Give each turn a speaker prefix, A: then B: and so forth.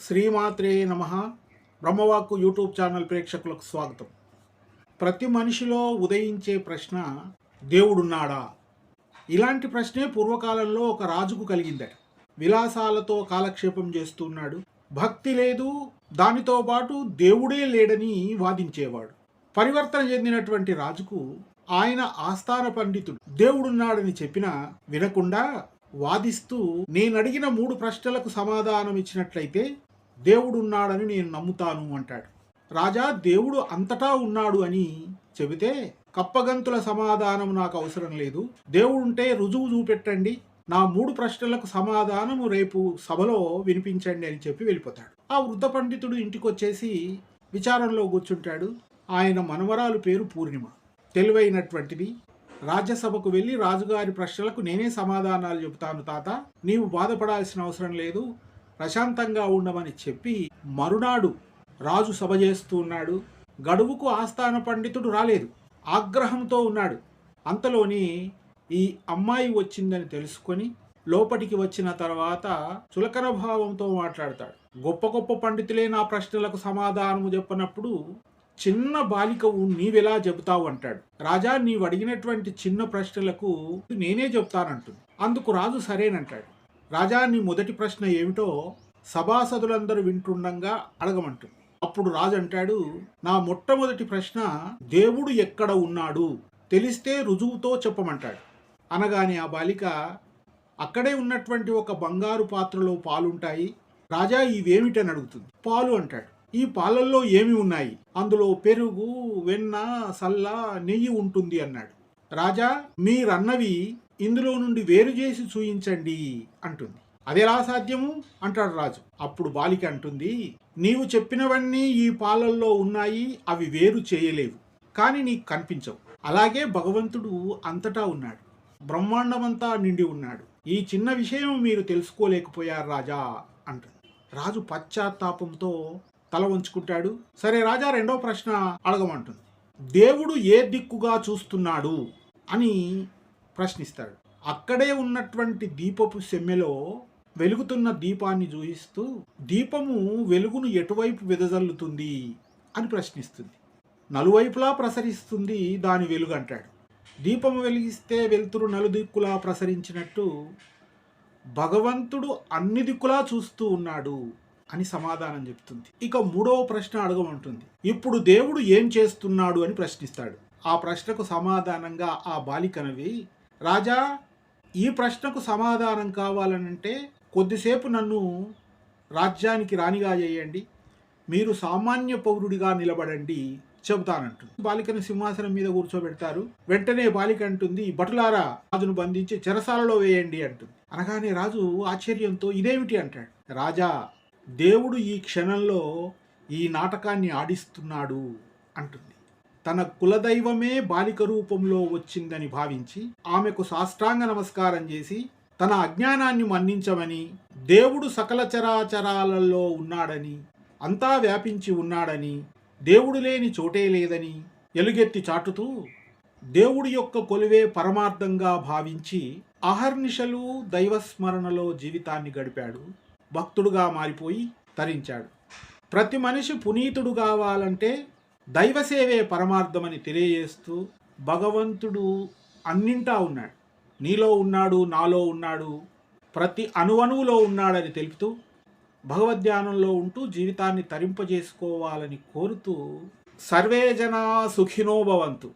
A: శ్రీమాత్రే నమ. బ్రహ్మవాక్కు YouTube channel ప్రేక్షకులకు స్వాగతం. ప్రతి మనిషిలో ఉదయించే ప్రశ్న దేవుడున్నాడా? ఇలాంటి ప్రశ్నే పూర్వకాలంలో ఒక రాజుకు కలిగిందట. విలాసాలతో కాలక్షేపం చేస్తున్నాడు. భక్తి లేదు దానితో పాటు దేవుడే లేడని వాదించేవాడు. పరివర్తన చెందినటువంటి రాజుకు ఆయన ఆస్థాన పండితుడు. దేవుడున్నాడని చెప్పినా వినకుండా వాదిస్తూ నేనడిగిన మూడు ప్రశ్నలకు సమాధానం ఇచ్చినట్లయితే దేవుడు ఉన్నాడని నేను నమ్ముతాను అంటాడు. రాజా దేవుడు అంతటా ఉన్నాడు అని చెబితే కప్పగంతుల సమాధానం నాకు అవసరం లేదు. దేవుడుంటే రుజువు చూపెట్టండి. నా మూడు ప్రశ్నలకు సమాధానము రేపు సభలో వినిపించండి అని చెప్పి వెళ్ళిపోతాడు. ఆ వృద్ధ పండితుడు ఇంటికి వచ్చేసి విచారంలో కూర్చుంటాడు. ఆయన మనవరాలు పేరు పూర్ణిమ. తెలివైనటువంటిది. రాజ్యసభకు వెళ్ళి రాజుగారి ప్రశ్నలకు నేనే సమాధానాలు చెబుతాను తాత. నీవు బాధపడాల్సిన అవసరం లేదు. ప్రశాంతంగా ఉండమని చెప్పి మరునాడు రాజు సభ చేస్తూ ఉన్నాడు. గడువుకు ఆస్థాన పండితుడు రాలేదు. ఆగ్రహంతో ఉన్నాడు. అంతలోని ఈ అమ్మాయి వచ్చిందని తెలుసుకొని లోపటికి వచ్చిన తర్వాత చులకన భావంతో మాట్లాడతాడు. గొప్ప గొప్ప పండితులే నా ప్రశ్నలకు సమాధానము చెప్పనప్పుడు చిన్న బాలికవు నీవెలా చెబుతావు అంటాడు. రాజా నీవు అడిగినటువంటి చిన్న ప్రశ్నలకు నేనే చెప్తానంటుంది. అందుకు రాజు సరేనంటాడు. రాజా నీ మొదటి ప్రశ్న ఏమిటో సభాసదులందరూ వింటుండగా అడగమంటుంది. అప్పుడు రాజు అంటాడు నా మొట్టమొదటి ప్రశ్న దేవుడు ఎక్కడ ఉన్నాడు? తెలిస్తే రుజువుతో చెప్పమంటాడు. అనగానే ఆ బాలిక అక్కడే ఉన్నటువంటి ఒక బంగారు పాత్రలో పాలుంటాయి. రాజా ఇవేమిటని అడుగుతుంది. పాలు అంటాడు. ఈ పాలల్లో ఏమి ఉన్నాయి? అందులో పెరుగు వెన్న సల్ల నెయ్యి ఉంటుంది అన్నాడు. రాజా మీరన్నవి ఇందులో నుండి వేరు చేసి చూయించండి అంటుంది. అదెలా సాధ్యము? అంటాడు రాజు. అప్పుడు బాలిక అంటుంది నీవు చెప్పినవన్నీ ఈ పాలల్లో ఉన్నాయి అవి వేరు చేయలేవు కానీ నీకు కనిపించవు. అలాగే భగవంతుడు అంతటా ఉన్నాడు. బ్రహ్మాండమంతా నిండి ఉన్నాడు. ఈ చిన్న విషయం మీరు తెలుసుకోలేకపోయారు రాజా అంటుంది. రాజు పశ్చాత్తాపంతో తల వంచుకుంటాడు. సరే రాజా రెండో ప్రశ్న అడగమంటుంది. దేవుడు ఏ దిక్కుగా చూస్తున్నాడు? అని ప్రశ్నిస్తాడు. అక్కడే ఉన్నటువంటి దీపపు సెమ్మెలో వెలుగుతున్న దీపాన్ని చూయిస్తూ దీపము వెలుగును ఎటువైపు వెదజల్లుతుంది? అని ప్రశ్నిస్తుంది. నలువైపులా ప్రసరిస్తుంది దాని వెలుగు అంటాడు. దీపము వెలిగిస్తే వెలుతురు నలుదిక్కులా ప్రసరించినట్టు భగవంతుడు అన్ని దిక్కులా చూస్తూ ఉన్నాడు అని సమాధానం చెప్తుంది. ఇక మూడవ ప్రశ్న అడగమంటుంది. ఇప్పుడు దేవుడు ఏం చేస్తున్నాడు? అని ప్రశ్నిస్తాడు. ఆ ప్రశ్నకు సమాధానంగా ఆ బాలికనవి రాజా ఈ ప్రశ్నకు సమాధానం కావాలనంటే కొద్దిసేపు నన్ను రాజ్యానికి రాణిగా చేయండి. మీరు సామాన్య పౌరుడిగా నిలబడండి చెబుతానంటుంది. బాలికను సింహాసనం మీద కూర్చోబెడతారు. వెంటనే బాలిక అంటుంది భటులారా రాజును బంధించి చెరసాలలో వేయండి అంటుంది. అనగానే రాజు ఆశ్చర్యంతో ఇదేమిటి? అంటాడు. రాజా దేవుడు ఈ క్షణంలో ఈ నాటకాన్ని ఆడిస్తున్నాడు అంటుంది. తన కులదైవమే బాలిక రూపంలో వచ్చిందని భావించి ఆమెకు సాష్టాంగ నమస్కారం చేసి తన అజ్ఞానాన్ని మన్నించమని దేవుడు సకల చరాచరాలలో ఉన్నాడని అంతా వ్యాపించి ఉన్నాడని దేవుడు లేని చోటే లేదని ఎలుగెత్తి చాటుతూ దేవుడి యొక్క కొలువే పరమార్థంగా భావించి అహర్నిశలు దైవస్మరణలో జీవితాన్ని గడిపాడు. భక్తుడుగా మారిపోయి తరించాడు. ప్రతి మనిషి పునీతుడు కావాలంటే దైవసేవే పరమార్థమని తెలియజేస్తూ భగవంతుడు అన్నింటా ఉన్నాడు. నీలో ఉన్నాడు నాలో ఉన్నాడు ప్రతి అణువణువులో ఉన్నాడని తెలుపుతూ భగవద్ధ్యానంలో ఉంటూ జీవితాన్ని తరింపజేసుకోవాలని కోరుతూ సర్వే జనా సుఖినో భవంతు.